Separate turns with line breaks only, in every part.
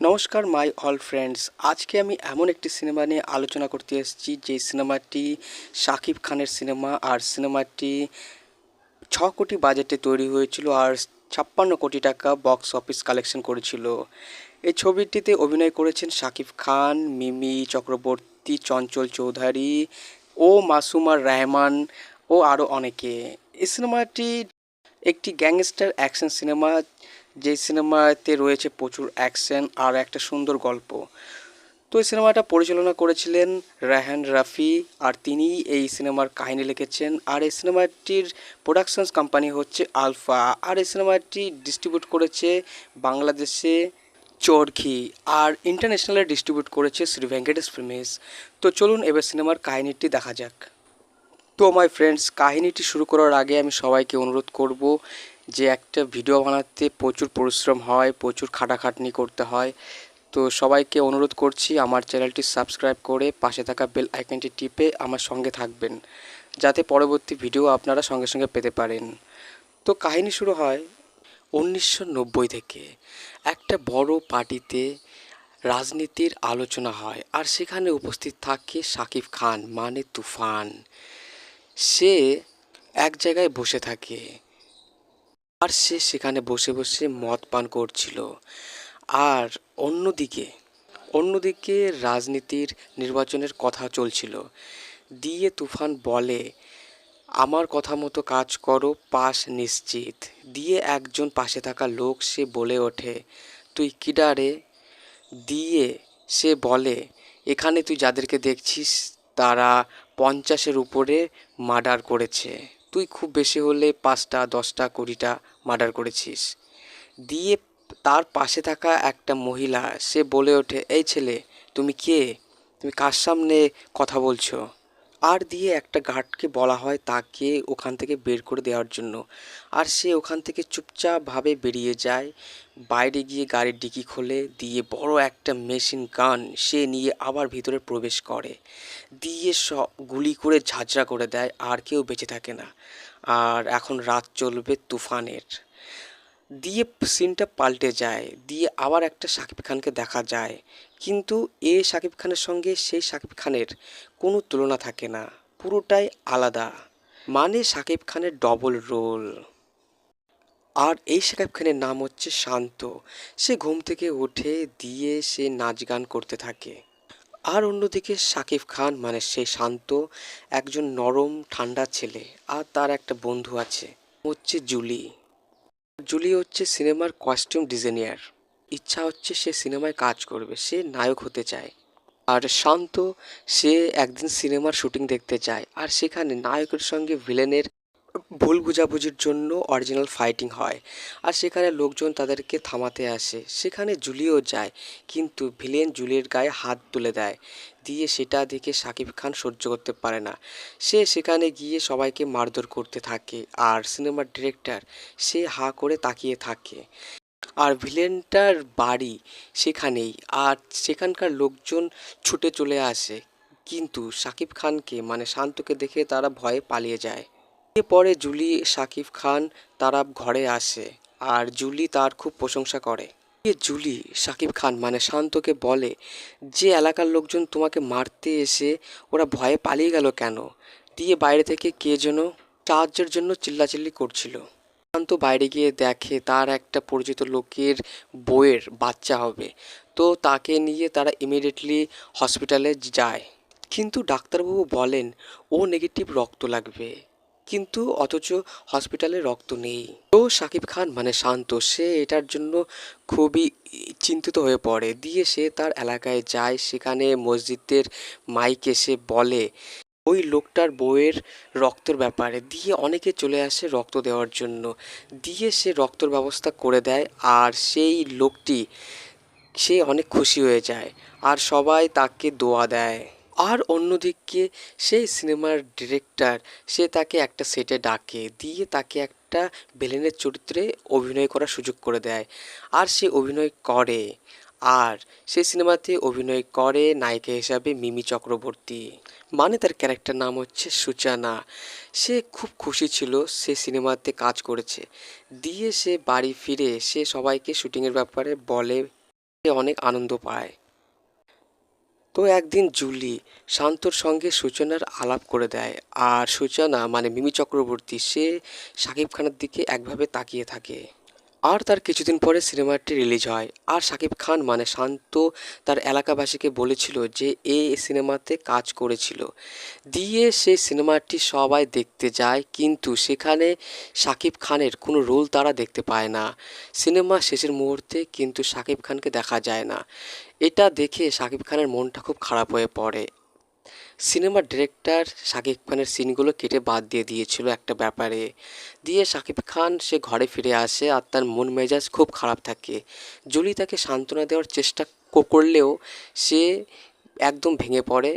নমস্কার my all friends আজকে আমি এমন একটি সিনেমা নিয়ে আলোচনা করতে এসেছি যে সিনেমাটি শাকিব খানের সিনেমা, আর সিনেমাটি ছ কোটি বাজেটে তৈরি হয়েছিল আর ছাপ্পান্ন কোটি টাকা বক্স অফিস কালেকশন করেছিল। এই ছবিটিতে অভিনয় করেছেন শাকিব খান, মিমি চক্রবর্তী, চঞ্চল চৌধুরী ও মাসুমার রহমান ও আরও অনেকে। এই সিনেমাটি একটি গ্যাংস্টার অ্যাকশন সিনেমা যে সিনেমাতে রয়েছে প্রচুর অ্যাকশন আর একটা সুন্দর গল্প। তো এই সিনেমাটা পরিচালনা করেছিলেন রায়হান রাফি আর তিনি এই সিনেমার কাহিনী লিখেছেন। আর এই সিনেমাটির প্রোডাকশনস কোম্পানি হচ্ছে আলফা। আর এই সিনেমাটি ডিস্ট্রিবিউট করেছে বাংলাদেশে চরখি আর ইন্টারন্যাশনালে ডিস্ট্রিবিউট করেছে শ্রী ভেঙ্কটেশ ফিল্মস। তো চলুন এবার সিনেমার কাহিনীটি দেখা যাক। তো মাই ফ্রেন্ডস কাহিনীটি শুরু করার আগে আমি সবাইকে অনুরোধ করব যে একটা ভিডিও বানাতে প্রচুর পরিশ্রম হয়, প্রচুর খাটাখাটনি করতে হয়। তো সবাইকে অনুরোধ করছি আমার চ্যানেলটি সাবস্ক্রাইব করে পাশে থাকা বেল আইকনটি টিপে আমার সঙ্গে থাকবেন, যাতে পরবর্তী ভিডিও আপনারা সঙ্গে সঙ্গে পেতে পারেন। তো কাহিনী শুরু হয় উনিশশো নব্বই থেকে। একটা বড় পার্টিতে রাজনীতির আলোচনা হয় আর সেখানে উপস্থিত থাকে সাকিব খান মানে তুফান। সে এক জায়গায় বসে থাকে। আর সে সেখানে বসে বসে মদ পান করছিল। আর অন্যদিকে অন্যদিকে রাজনীতির নির্বাচনের কথা চলছিল। দিয়ে তুফান বলে, আমার কথা মতো কাজ করো, পাস নিশ্চিত। দিয়ে একজন পাশে থাকা লোক সে বলে ওঠে, তুই কিডারে দিয়ে সে বলে, এখানে তুই যাদেরকে দেখছিস, তারা পঞ্চাশের উপরে মার্ডার করেছে। তুই খুব বেশি হলে পাঁচটা, দশটা, কুড়িটা মার্ডার করেছিস। দিয়ে তার পাশে থাকা একটা মহিলা, সে বলে ওঠে, এই ছেলে, তুমি কে? তুমি কার সামনে কথা বলছো? আর দিয়ে একটা গার্ডকে বলা হয় তাকে ওখান থেকে বের করে দেওয়ার জন্য। আর সে ওখান থেকে চুপচাপভাবে বেরিয়ে যায়, বাইরে গিয়ে গাড়ির ডিকি খোলে, দিয়ে বড় একটা মেশিন গান সে নিয়ে আবার ভিতরে প্রবেশ করে। দিয়ে সব গুলি করে ঝাঁঝরা করে দেয়, আর কেউ বেঁচে থাকে না। আর এখন রাত চলবে তুফানের। দিয়ে সিনটা পাল্টে যায়, দিয়ে আবার একটা শাকিব খানকে দেখা যায়। কিন্তু এ শাকিব খানের সঙ্গে সেই শাকিব খানের কোনো তুলনা থাকে না, পুরোটাই আলাদা। মানে শাকিব খানের ডবল রোল আর এই শাকিব খানের নাম হচ্ছে শান্ত। সে ঘুম থেকে উঠে দিয়ে সে নাচ গান করতে থাকে। আর অন্যদিকে শাকিব খান মানে সেই শান্ত, একজন নরম, ঠান্ডা ছেলে আর তার একটা বন্ধু আছে, হচ্ছে জুলি। জুলি হচ্ছে সিনেমার কস্টিউম ডিজাইনার ইচ্ছা হচ্ছে সে সিনেমায় কাজ করবে, সে নায়ক হতে চায়। আর শান্ত, সে একদিন সিনেমার শুটিং দেখতে যায় আর সেখানে নায়কের সঙ্গে ভিলেনের ভুল বুঝাবুঝির জন্য অরিজিনাল ফাইটিং হয়। আর সেখানে লোকজন তাদেরকে থামাতে আসে। সেখানে জুলিও যায়, কিন্তু ভিলেন জুলির গায়ে হাত তুলে দেয়। দিয়ে সেটা দেখে শাকিব খান সহ্য করতে পারে না। সে সেখানে গিয়ে সবাইকে মারধর করতে থাকে আর সিনেমার ডিরেক্টর সে হা করে তাকিয়ে থাকে। আর ভিলেনটার বাড়ি সেখানেই আর সেখানকার লোকজন ছুটে চলে আসে। কিন্তু শাকিব খানকে মানে শান্তকে দেখে তারা ভয়ে পালিয়ে যায়। এরপরে জুলি শাকিব খান তারা ঘরে আসে আর জুলি তার খুব প্রশংসা করে। জুলি শাকিব খান মানে শান্তকে বলে, যে এলাকার লোকজন তোমাকে মারতে এসে ওরা ভয়ে পালিয়ে গেল কেন? দিয়ে বাইরে থেকে কে যেন সাহায্যের জন্য চিল্লাচিল্লি করছিল। শান্ত বাইরে গিয়ে দেখে তার একটা পরিচিত লোকের বইয়ের বাচ্চা হবে। তো তাকে নিয়ে তারা ইমিডিয়েটলি হসপিটালে যায়। কিন্তু ডাক্তারবাবু বলেন, ও নেগেটিভ রক্ত লাগবে। কিন্তু অথচ হসপিটালে রক্ত নেই। তো শাকিব খান মানে শান্ত, সে এটার জন্য খুবই চিন্তিত হয়ে পড়ে। দিয়ে সে তার এলাকায় যায়, সেখানে মসজিদের মাইকে সে বলে, ওই লোকটার বউয়ের রক্তের ব্যাপারে। দিয়ে অনেকে চলে আসে রক্ত দেওয়ার জন্য। দিয়ে সে রক্তর ব্যবস্থা করে দেয় আর সেই লোকটি, সে অনেক খুশি হয়ে যায়। আর সবাই তাকে দোয়া দেয়। আর অন্যদিকে সেই সিনেমার ডিরেক্টর, সে তাকে একটা সেটে ডাকে, দিয়ে তাকে একটা ভিলেনের চরিত্রে অভিনয় করার সুযোগ করে দেয়। আর সে অভিনয় করে, আর সেই সিনেমাতে অভিনয় করে নায়িকা হিসাবে মিমি চক্রবর্তী। মানে তার ক্যারেক্টার নাম হচ্ছে সুচানা। সে খুব খুশি ছিল, সে সিনেমাতে কাজ করেছে। দিয়ে সে বাড়ি ফিরে, সে সবাইকে শুটিংয়ের ব্যাপারে বলে অনেক আনন্দ পায়। তো একদিন জুলি শান্তর সঙ্গে সূচনার আলাপ করে দেয়। আর সূচনা মানে মিমি চক্রবর্তী, সে সাকিব খানের দিকে একভাবে তাকিয়ে থাকে। আর তার কিছুদিন পরে সিনেমাটি রিলিজ হয়। আর শাকিব খান মানে শান্ত, তার এলাকাবাসীকে বলেছিল যে, এ সিনেমাতে কাজ করেছিল। দিয়ে সেই সিনেমাটি সবাই দেখতে যায়, কিন্তু সেখানে শাকিব খানের কোনো রোল তারা দেখতে পায় না। সিনেমা শেষের মুহূর্তে কিন্তু শাকিব খানকে দেখা যায় না। এটা দেখে শাকিব খানের মনটা খুব খারাপ হয়ে পড়ে। সিনেমার ডিরেক্টর শাকিব খানের সিনগুলো কেটে বাদ দিয়ে দিয়েছিল একটা ব্যাপারে। দিয়ে শাকিব খান সে ঘরে ফিরে আসে আর তার মন মেজাজ খুব খারাপ থাকে। জুলি তাকে সান্ত্বনা দেওয়ার চেষ্টা করলেও সে একদম ভেঙে পড়ে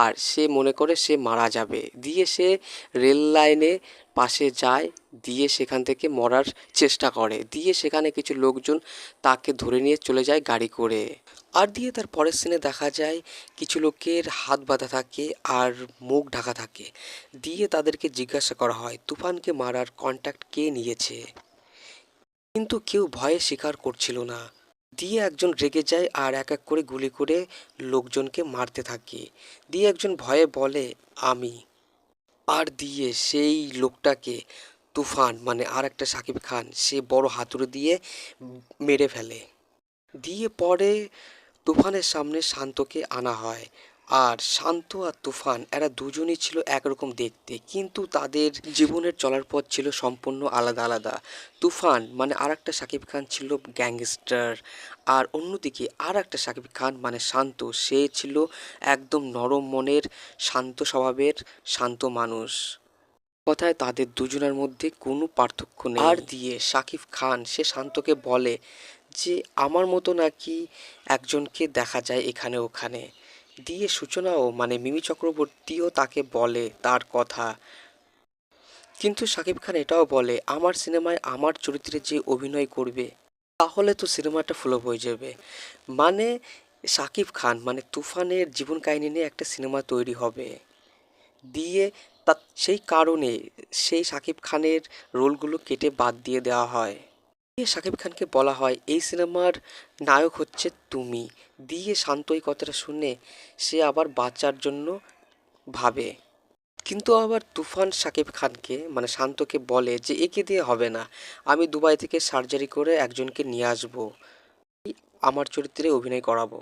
আর সে মনে করে সে মারা যাবে। দিয়ে সে রেল লাইনে পাশে যায়, দিয়ে সেখান থেকে মরার চেষ্টা করে। দিয়ে সেখানে কিছু লোকজন তাকে ধরে নিয়ে চলে যায় গাড়ি করে। আর দিয়ে তার পরের সিনে দেখা যায় কিছু লোকের হাত বাঁধা থাকে আর মুখ ঢাকা থাকে। দিয়ে তাদেরকে জিজ্ঞাসা করা হয়, তুফানকে মারার কন্ট্যাক্ট কে নিয়েছে? কিন্তু কেউ ভয়ে স্বীকার করছিল না। দিয়ে একজন রেগে যায় আর এক এক করে গুলি করে লোকজনকে মারতে থাকে। দিয়ে একজন ভয়ে বলে, আমি। আর দিয়ে সেই লোকটাকে তুফান মানে আর একটা সাকিব খান, সে বড় হাতুড়ে দিয়ে মেরে ফেলে। দিয়ে পরে তুফানের সামনে শান্তকে আনা হয়। আর শান্ত আর তুফান, এরা দুজনই ছিল একরকম দেখতে, কিন্তু তাদের জীবনের চলার পথ ছিল সম্পূর্ণ আলাদা আলাদা। তুফান মানে আর একটা সাকিব খান ছিল গ্যাংস্টার আর অন্যদিকে আর একটা সাকিব খান মানে শান্ত, সে ছিল একদম নরম মনের, শান্ত স্বভাবের, শান্ত মানুষ। কথায় তাদের দুজনের মধ্যে কোনো পার্থক্য নেই। আর দিয়ে শাকিব খান, সে শান্তকে বলে যে, আমার মতো নাকি একজনকে দেখা যায় এখানে ওখানে। দিয়ে সূচনাও মানে মিমি চক্রবর্তীও তাকে বলে তার কথা। কিন্তু শাকিব খান এটাও বলে, আমার সিনেমায় আমার চরিত্রে যে অভিনয় করবে তাহলে তো সিনেমাটা ফ্লপ হয়ে যাবে। মানে শাকিব খান মানে তুফানের জীবন কাহিনী নিয়ে একটা সিনেমা তৈরি হবে। দিয়ে তা সেই কারণে সেই শাকিব খানের রোলগুলো কেটে বাদ দিয়ে দেওয়া হয়। দিয়ে শাকিব খানকে বলা হয়, এই সিনেমার নায়ক হচ্ছে তুমি। দিয়ে শান্ত এই কথাটা শুনে সে আবার বাঁচার জন্য ভাবে। কিন্তু আবার তুফান সাকিব খানকে মানে শান্তকে বলে যে, একে দিয়ে হবে না। আমি দুবাই থেকে সার্জারি করে একজনকে নিয়ে আসব। আমার চরিত্রে অভিনয় করাবো।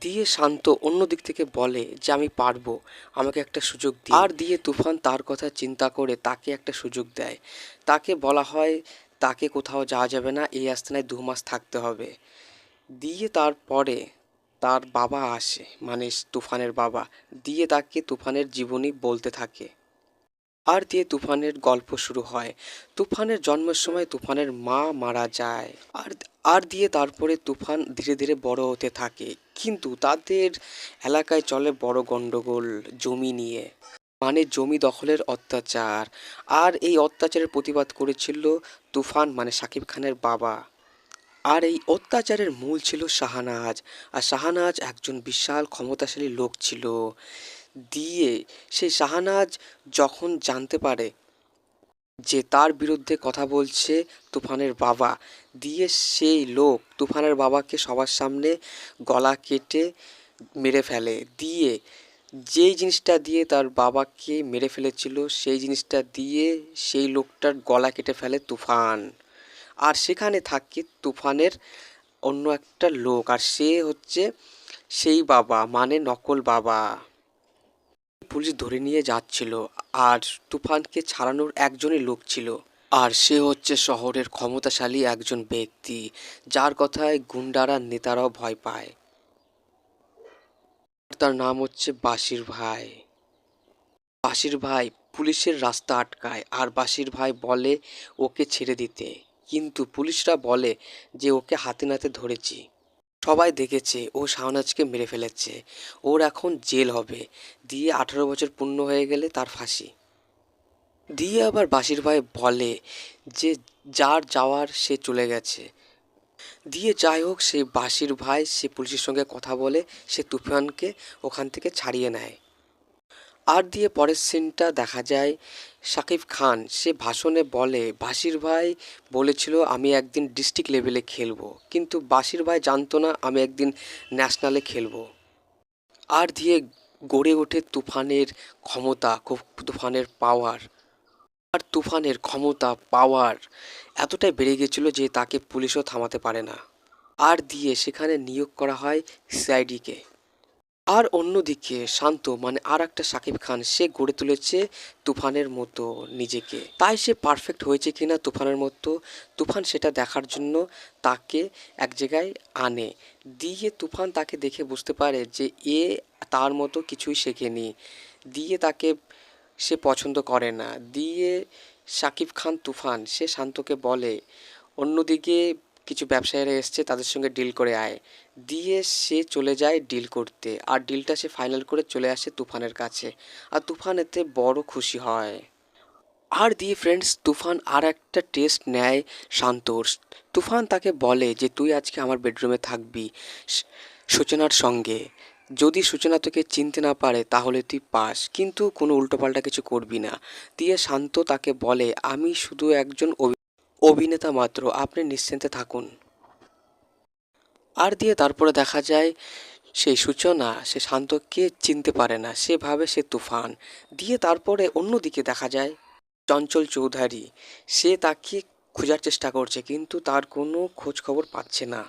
দিয়ে শান্ত অন্য দিক থেকে বলে যে, আমি পারব। আমাকে একটা সুযোগ দিন। আর দিয়ে তুফান তার কথা চিন্তা করে তাকে একটা সুযোগ দেয়। তাকে বলা হয়, তাকে কোথাও যাওয়া যাবে না। এই আস্তানায় দু মাস থাকতে হবে। দিয়ে তারপরে তার বাবা আসে মানে তুফানের বাবা। দিয়ে তাকে তুফানের জীবনী বলতে থাকে। আর দিয়ে তুফানের গল্প শুরু হয়। তুফানের জন্মের সময় তুফানের মা মারা যায়। আর আর দিয়ে তারপরে তুফান ধীরে ধীরে বড় হতে থাকে। কিন্তু তাদের এলাকায় চলে বড় গন্ডগোল জমি নিয়ে। মানে জমি দখলের অত্যাচার। আর এই অত্যাচারের প্রতিবাদ করেছিল তুফান মানে শাকিব খানের বাবা। আর এই অত্যাচারের মূল ছিল শাহানাজ। আর শাহানাজ একজন বিশাল ক্ষমতাশালী লোক ছিল। দিয়ে সেই শাহানাজ যখন জানতে পারে যে তার বিরুদ্ধে কথা বলছে তুফানের বাবা, দিয়ে সেই লোক তুফানের বাবাকে সবার সামনে গলা কেটে মেরে ফেলে। দিয়ে যেই জিনিসটা দিয়ে তার বাবাকে মেরে ফেলেছিল, সেই জিনিসটা দিয়ে সেই লোকটার গলা কেটে ফেলে তুফান। আর সেখানে থাকে তুফানের অন্য একটা লোক, আর সে হচ্ছে সেই বাবা মানে নকল বাবা। পুলিশ ধরে নিয়ে যাচ্ছিল, আর তুফানকে ছাড়ানোর একজনই লোক ছিল, আর সে হচ্ছে শহরের ক্ষমতাশালী একজন ব্যক্তি, যার কথায় গুন্ডারা নেতারাও ভয় পায়। তার নাম হচ্ছে বাসির ভাই। বাসির ভাই পুলিশের রাস্তা আটকায়, আর বাসির ভাই বলে ওকে ছেড়ে দিতে। কিন্তু পুলিশরা বলে যে ওকে হাতে নাতে ধরেছি। সবাই দেখেছে, ও শাহনাজকে মেরে ফেলেছে। ওর এখন জেল হবে। দিয়ে আঠারো বছর পূর্ণ হয়ে গেলে তার ফাঁসি। দিয়ে আবার বাসির ভাই বলে যে যার যাওয়ার সে চলে গেছে। দিয়ে যাই হোক সে বাসির ভাই সে পুলিশের সঙ্গে কথা বলে সে তুফানকে ওখান থেকে ছাড়িয়ে নেয়। আর দিয়ে পরের সিনটা দেখা যায়। শাকিব খান, সে ভাষণে বলে বাসির ভাই বলেছিল আমি একদিন ডিস্ট্রিক্ট লেভেলে খেলব, কিন্তু বাসির ভাই জানতো না আমি একদিন ন্যাশনালে খেলব। আর দিয়ে গড়ে ওঠে তুফানের ক্ষমতা তুফানের পাওয়ার আর তুফানের ক্ষমতা পাওয়ার এতটাই বেড়ে গেছিল যে তাকে পুলিশও থামাতে পারে না। আর দিয়ে সেখানে নিয়োগ করা হয় সিআইডিকে আর অন্যদিকে শান্ত মানে আর একটা সাকিব খান, সে গড়ে তুলেছে তুফানের মতো নিজেকে। তাই সে পারফেক্ট হয়েছে কিনা তুফানের মতো, তুফান সেটা দেখার জন্য তাকে এক জায়গায় আনে। দিয়ে তুফান তাকে দেখে বুঝতে পারে যে এ তার মতো কিছুই শেখেনি। দিয়ে তাকে সে পছন্দ করে না। দিয়ে সাকিব খান তুফান, সে শান্তকে বলে, অন্যদিকে কিছু ব্যবসায়ীরা এসছে, তাদের সঙ্গে ডিল করে আয়। দিয়ে সে চলে যায় ডিল করতে, আর ডিলটা সে ফাইনাল করে চলে আসে তুফানের কাছে। আর তুফান এতে বড় খুশি হয়। আর দিয়ে ফ্রেন্ডস তুফান আর একটা টেস্ট নেয় শান্তর। তুফান তাকে বলে যে, তুই আজকে আমার বেডরুমে থাকবি সূচনার সঙ্গে। যদি সূচনা তোকে চিনতে না পারে, তাহলে তুই পাস। কিন্তু কোনো উল্টোপাল্টা কিছু করবি না। দিয়ে শান্ত তাকে বলে, আমি শুধু একজন অভিনেতা মাত্র, আপনি নিশ্চিন্তে থাকুন। আর দিয়ে তারপরে দেখা যায়, সেই সূচনা, সে শান্তকে চিনতে পারে না, সে ভাবে সে তুফান। দিয়ে তারপরে অন্যদিকে দেখা যায়, চঞ্চল চৌধুরী। সে তাকে খোঁজার চেষ্টা করছে, কিন্তু তার কোনো খোঁজ খবর পাচ্ছে না।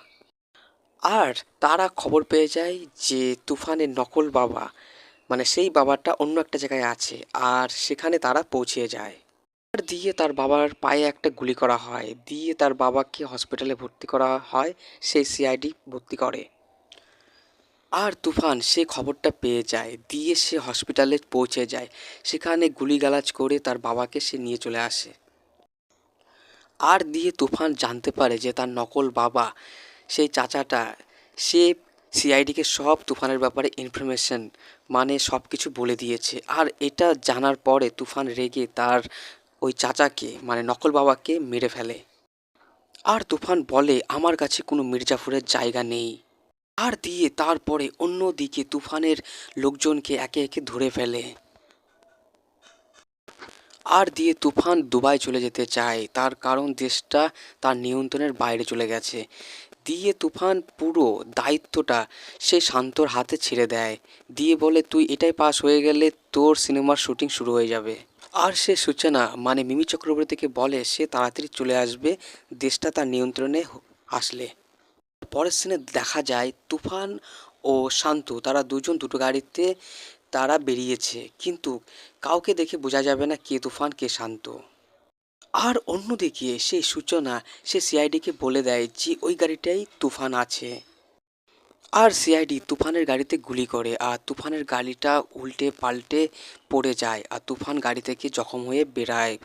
আর তারা খবর পেয়ে যায় যে, তুফানের নকল বাবা মানে সেই বাবাটা অন্য একটা জায়গায় আছে, আর সেখানে তারা পৌঁছে যায়। দিয়ে তার বাবার পায়ে একটা গুলি করা হয়। দিয়ে তার বাবাকে হসপিটালে ভর্তি করা হয়, সেই সিআইডি ভর্তি করে। আর তুফান, সে খবরটা পেয়ে যায়। দিয়ে সে হসপিটালে পৌঁছে যায়। সেখানে গুলিগালাজ করে তার বাবাকে সে নিয়ে চলে আসে। আর দিয়ে তুফান জানতে পারে যে তার নকল বাবা, সেই চাচাটা, সে সিআইডিকে সব তুফানের ব্যাপারে ইনফরমেশন মানে সব কিছু বলে দিয়েছে। আর এটা জানার পরে তুফান রেগে তার ওই চাচাকে মানে নকল বাবাকে মেরে ফেলে। আর তুফান বলে, আমার কাছে কোনো মির্জাফুরের জায়গা নেই। আর দিয়ে তারপরে অন্যদিকে তুফানের লোকজনকে একে একে ধরে ফেলে। আর দিয়ে তুফান দুবাই চলে যেতে চায়। তার কারণ দেশটা তার নিয়ন্ত্রণের বাইরে চলে গেছে। দিয়ে তুফান পুরো দায়িত্বটা সে শান্তর হাতে ছেড়ে দেয়। দিয়ে বলে, তুই এটাই পাস হয়ে গেলে তোর সিনেমার শুটিং শুরু হয়ে যাবে। আর সে সূচনা মানে মিমি চক্রবর্তীকে বলে সে তাড়াতাড়ি চলে আসবে, দেশটা তার নিয়ন্ত্রণে আসলে। পরের সিনে দেখা যায় তুফান ও শান্ত, তারা দুজন দুটো গাড়িতে তারা বেরিয়েছে, কিন্তু কাউকে দেখে বোঝা যাবে না কে তুফান, কে শান্ত। আর অন্যদিকে সেই সূচনা, সে সিআইডিকে বলে দেয় যে, ওই গাড়িটাই তুফান আছে। আর সিআইডি তুফানের গাড়িতে গুলি করে আর তুফানের গাড়িটা উল্টে পাল্টে পড়ে যায় আর তুফান গাড়ি থেকে জখম হয়ে বেরায়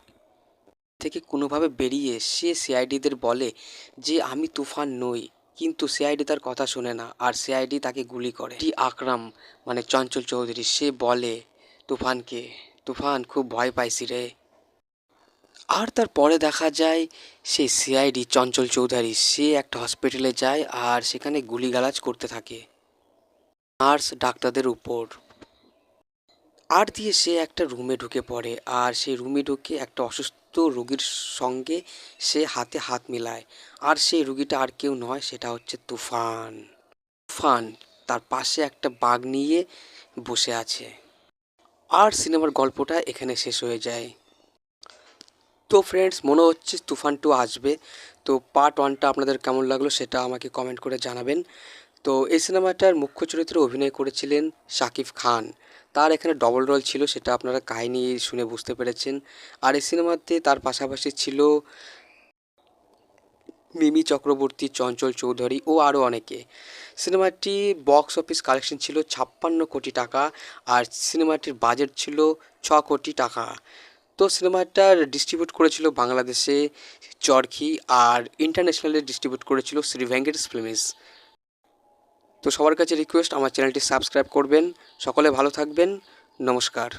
থেকে কোনোভাবে বেরিয়ে সে সিআইডিদের বলে যে, আমি তুফান নই। কিন্তু সিআইডি তার কথা শোনে না। আর সিআইডি তাকে গুলি করে। টি আকরাম মানে চঞ্চল চৌধুরী, সে বলে, তুফানকে, তুফান, খুব ভয় পাইছি রে। আর তারপরে দেখা যায় সেই সিআইডি চঞ্চল চৌধুরী, সে একটা হসপিটালে যায় আর সেখানে গুলিগালাজ করতে থাকে। নার্স ডাক্তারদের উপর। আর দিয়ে সে একটা রুমে ঢুকে পড়ে আর সেই রুমে ঢুকে একটা অসুস্থ রোগীর সঙ্গে সে হাতে হাত মিলায়। আর সেই রুগীটা আর কেউ নয়, সেটা হচ্ছে তুফান। তুফান তার পাশে একটা বাঘ নিয়ে বসে আছে। আর সিনেমার গল্পটা এখানে শেষ হয়ে যায়। তো ফ্রেন্ডস মনে হচ্ছে তুফান টু আসবে। তো পার্ট ওয়ানটা আপনাদের কেমন লাগল সেটা আমাকে কমেন্ট করে জানাবেন। তো এই সিনেমাটার মুখ্য চরিত্রে অভিনয় করেছিলেন শাকিব খান। তার এখানে ডবল রোল ছিল, সেটা আপনারা কাহিনী শুনে বুঝতে পেরেছেন। আর এই সিনেমাতে তার পাশাপাশি ছিল মিমি চক্রবর্তী, চঞ্চল চৌধুরী ও আরও অনেকে। সিনেমাটি বক্স অফিস কালেকশন ছিল ছাপ্পান্ন কোটি টাকা, আর সিনেমাটির বাজেট ছিল ছ কোটি টাকা। তো সিনেমাটা ডিস্ট্রিবিউট করেছিল বাংলাদেশে চরখি আর ইন্টারন্যাশনালে ডিস্ট্রিবিউট করেছিল শ্রী ভেঙ্কটেশ ফিল্মিস তো সবার কাছে রিকোয়েস্ট আমার চ্যানেলটি সাবস্ক্রাইব করবেন। সকলে ভালো থাকবেন। নমস্কার।